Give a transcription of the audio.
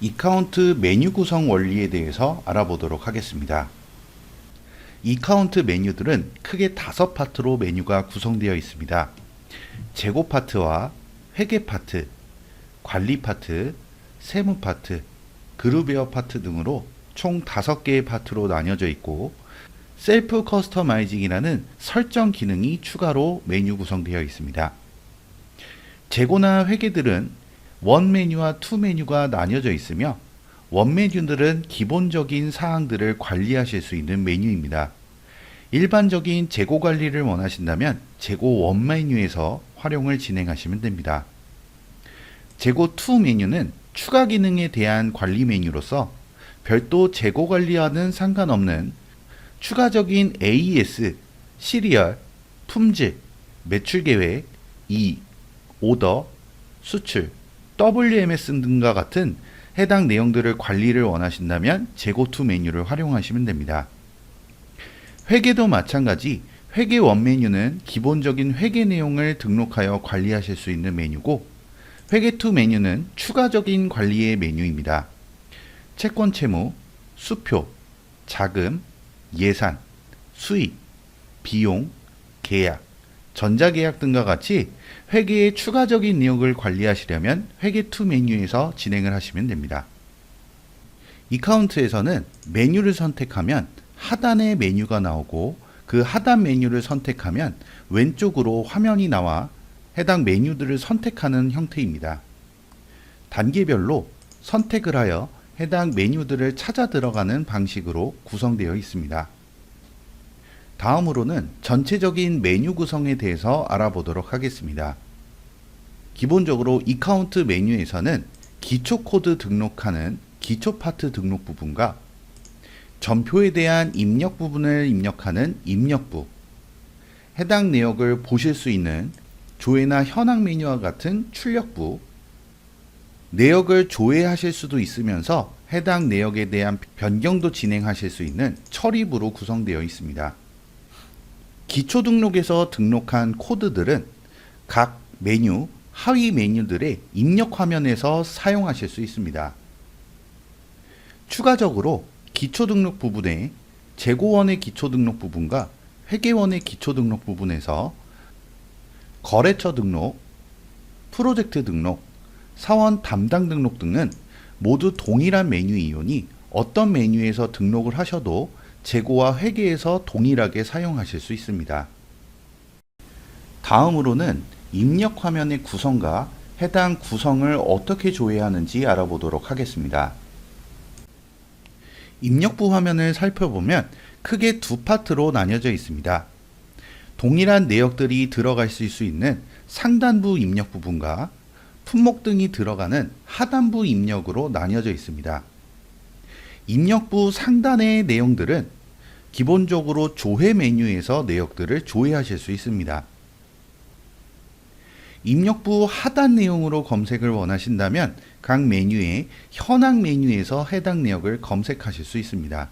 이카운트 메뉴 구성 원리에 대해서 알아보도록 하겠습니다. 이카운트 메뉴들은 크게 다섯 파트로 메뉴가 구성되어 있습니다. 재고 파트와 회계 파트, 관리 파트, 세무 파트, 그룹웨어 파트 등으로 총 다섯 개의 파트로 나뉘어져 있고 셀프 커스터마이징이라는 설정 기능이 추가로 메뉴 구성되어 있습니다. 재고나 회계들은 원 메뉴와 투 메뉴가 나뉘어져 있으며 원 메뉴들은 기본적인 사항들을 관리하실 수 있는 메뉴입니다. 일반적인 재고 관리를 원하신다면 재고 원 메뉴에서 활용을 진행하시면 됩니다. 재고 투 메뉴는 추가 기능에 대한 관리 메뉴로서 별도 재고 관리와는 상관없는 추가적인 AS, 시리얼, 품질, 매출 계획, 이, 오더, 수출, WMS 등과 같은 해당 내용들을 관리를 원하신다면 재고 투 메뉴를 활용하시면 됩니다. 회계도 마찬가지 회계 원 메뉴는 기본적인 회계 내용을 등록하여 관리하실 수 있는 메뉴고 회계 투 메뉴는 추가적인 관리의 메뉴입니다. 채권 채무, 수표, 자금, 예산, 수익, 비용, 계약, 전자계약 등과 같이 회계의 추가적인 내역을 관리하시려면 회계 투 메뉴에서 진행을 하시면 됩니다. 이카운트에서는 메뉴를 선택하면 하단에 메뉴가 나오고 그 하단 메뉴를 선택하면 왼쪽으로 화면이 나와 해당 메뉴들을 선택하는 형태입니다. 단계별로 선택을 하여 해당 메뉴들을 찾아 들어가는 방식으로 구성되어 있습니다. 다음으로는 전체적인 메뉴 구성에 대해서 알아보도록 하겠습니다. 기본적으로 이카운트 메뉴에서는 기초 코드 등록하는 기초 파트 등록 부분과 전표에 대한 입력 부분을 입력하는 입력부, 해당 내역을 보실 수 있는 조회나 현황 메뉴와 같은 출력부, 내역을 조회하실 수도 있으면서 해당 내역에 대한 변경도 진행하실 수 있는 처리부로 구성되어 있습니다. 기초 등록에서 등록한 코드들은 각 메뉴, 하위 메뉴들의 입력 화면에서 사용하실 수 있습니다. 추가적으로 기초 등록 부분에 재고원의 기초 등록 부분과 회계원의 기초 등록 부분에서 거래처 등록, 프로젝트 등록, 사원 담당 등록 등은 모두 동일한 메뉴이오니 어떤 메뉴에서 등록을 하셔도 재고와 회계에서 동일하게 사용하실 수 있습니다. 다음으로는 입력 화면의 구성과 해당 구성을 어떻게 조회하는지 알아보도록 하겠습니다. 입력부 화면을 살펴보면 크게 두 파트로 나뉘어져 있습니다. 동일한 내역들이 들어갈 수 있는 상단부 입력 부분과 품목 등이 들어가는 하단부 입력으로 나뉘어져 있습니다. 입력부 상단의 내용들은 기본적으로 조회 메뉴에서 내역들을 조회하실 수 있습니다. 입력부 하단 내용으로 검색을 원하신다면 각 메뉴의 현황 메뉴에서 해당 내역을 검색하실 수 있습니다.